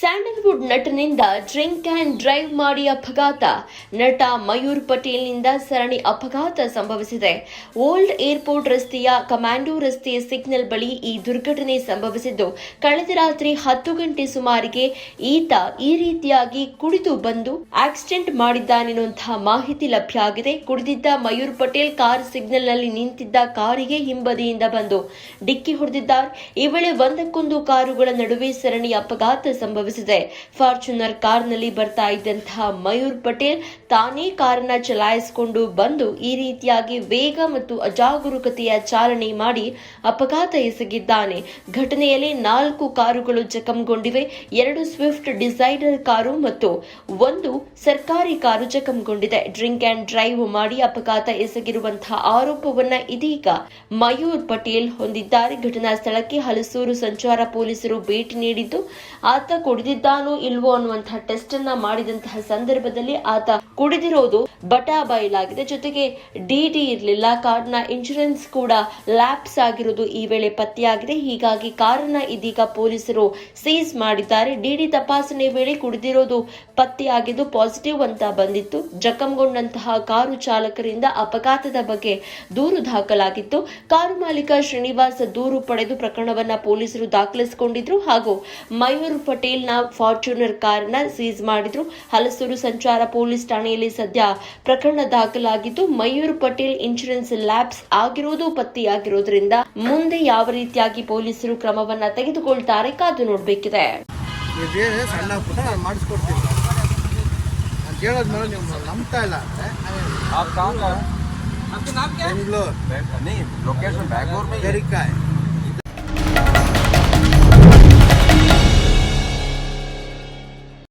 Sandalwood ನಟನಿಂದ drink and drive ಮಾಡಿ ಅಪಘಾತ. ನಟ ಮಯೂರ್ ಪಟೇಲ್ನಿಂದ ಸರಣಿ ಅಪಘಾತ ಸಂಭವಿಸಿದೆ. ಓಲ್ಡ್ ಏರ್ಪೋರ್ಟ್ ರಸ್ತೆಯ ಕಮಾಂಡೋ ರಸ್ತೆಯ ಸಿಗ್ನಲ್ ಬಳಿ ಈ ದುರ್ಘಟನೆ ಸಂಭವಿಸಿದ್ದು, ಕಳೆದ ರಾತ್ರಿ ಹತ್ತು ಗಂಟೆ ಸುಮಾರಿಗೆ ಈತ ಈ ರೀತಿಯಾಗಿ ಕುಡಿದು ಬಂದು ಆಕ್ಸಿಡೆಂಟ್ ಮಾಡಿದ್ದಾನೆನ್ನುವಂತಹ ಮಾಹಿತಿ ಲಭ್ಯ ಆಗಿದೆ. ಕುಡಿದಿದ್ದ ಮಯೂರ್ ಪಟೇಲ್ ಕಾರ್ ಸಿಗ್ನಲ್ನಲ್ಲಿ ನಿಂತಿದ್ದ ಕಾರಿಗೆ ಹಿಂಬದಿಯಿಂದ ಬಂದು ಡಿಕ್ಕಿ ಹೊಡೆದಿದ್ದಾರೆ ಈ ವೇಳೆ ಒಂದಕ್ಕೊಂದು ಕಾರುಗಳ ನಡುವೆ ಸರಣಿ ಅಪಘಾತ ಸಂಭವಿಸಿದೆ. ಫಾರ್ಚುನರ್ ಕಾರ್ನಲ್ಲಿ ಬರ್ತಾ ಇದ್ದಂತಹ ಮಯೂರ್ ಪಟೇಲ್ ತಾನೇ ಕಾರನ್ನ ಚಲಾಯಿಸಿಕೊಂಡು ಬಂದು ಈ ರೀತಿಯಾಗಿ ವೇಗ ಮತ್ತು ಅಜಾಗರೂಕತೆಯ ಚಾಲನೆ ಮಾಡಿ ಅಪಘಾತ ಎಸಗಿದ್ದಾನೆ. ಘಟನೆಯಲ್ಲಿ ನಾಲ್ಕು ಕಾರುಗಳು ಜಖಂಗೊಂಡಿವೆ, ಎರಡು ಸ್ವಿಫ್ಟ್ ಡಿಸೈಡರ್ ಕಾರು ಮತ್ತು ಒಂದು ಸರ್ಕಾರಿ ಕಾರು ಜಖಂಗೊಂಡಿದೆ. ಡ್ರಿಂಕ್ ಅಂಡ್ ಡ್ರೈವ್ ಮಾಡಿ ಅಪಘಾತ ಎಸಗಿರುವಂತಹ ಆರೋಪವನ್ನ ಇದೀಗ ಮಯೂರ್ ಪಟೇಲ್ ಹೊಂದಿದ್ದಾರೆ. ಘಟನಾ ಸ್ಥಳಕ್ಕೆ ಹಲಸೂರು ಸಂಚಾರ ಪೊಲೀಸರು ಭೇಟಿ ನೀಡಿದ್ದು, ಆತ ಕುಡಿದಿದ್ದಾನೋ ಇಲ್ವೋ ಅನ್ನುವಂತಹ ಟೆಸ್ಟ್ ಅನ್ನ ಮಾಡಿದಂತಹ ಸಂದರ್ಭದಲ್ಲಿ ಆತ ಕುಡಿದಿರೋದು ಬಟಾ ಬಯಲಾಗಿದೆ. ಜೊತೆಗೆ ಡಿಡಿ ಇರಲಿಲ್ಲ. ಕಾರ್ನ ಇನ್ಶೂರೆನ್ಸ್ ಕೂಡ ಲ್ಯಾಪ್ಸ್ ಆಗಿರೋದು ಈ ವೇಳೆ ಪತ್ತೆಯಾಗಿದೆ. ಹೀಗಾಗಿ ಕಾರನ್ನ ಇದೀಗ ಪೊಲೀಸರು ಸೀಸ್ ಮಾಡಿದ್ದಾರೆ. ಡಿಡಿ ತಪಾಸಣೆ ವೇಳೆ ಕುಡಿದಿರೋದು ಪತ್ತೆಯಾಗಿದ್ದು ಪಾಸಿಟಿವ್ ಅಂತ ಬಂದಿತ್ತು. ಜಖಂಗೊಂಡಂತಹ ಕಾರು ಚಾಲಕರಿಂದ ಅಪಘಾತದ ಬಗ್ಗೆ ದೂರು ದಾಖಲಾಗಿತ್ತು. ಕಾರು ಮಾಲೀಕ ಶ್ರೀನಿವಾಸ್ ದೂರು ಪಡೆದು ಪ್ರಕರಣವನ್ನ ಪೊಲೀಸರು ದಾಖಲಿಸಿಕೊಂಡಿದ್ರು. ಹಾಗೂ ಮಯೂರ್ ಗಾಡಿಯನ್ನ ಫಾರ್ಚುನರ್ ಕಾರನ್ನ ಸೀಸ್ ಮಾಡಿದ್ರು. ಹಲಸೂರು ಸಂಚಾರ ಪೊಲೀಸ್ ಠಾಣೆಯಲ್ಲಿ ಸದ್ಯ ಪ್ರಕರಣ ದಾಖಲಾಗಿದ್ದು ಮಯೂರ್ ಪಟೇಲ್ ಇನ್ಶೂರೆನ್ಸ್ ಲ್ಯಾಬ್ಸ್ ಆಗಿರೋದು ಪತ್ತೆಯಾಗಿರೋದ್ರಿಂದ ಮುಂದೆ ಯಾವ ರೀತಿಯಾಗಿ ಪೊಲೀಸರು ಕ್ರಮವನ್ನ ತೆಗೆದುಕೊಳ್ತಾರೆ ಕಾದು ನೋಡಬೇಕಿದೆ. ಬೆಂಗಳೂರು.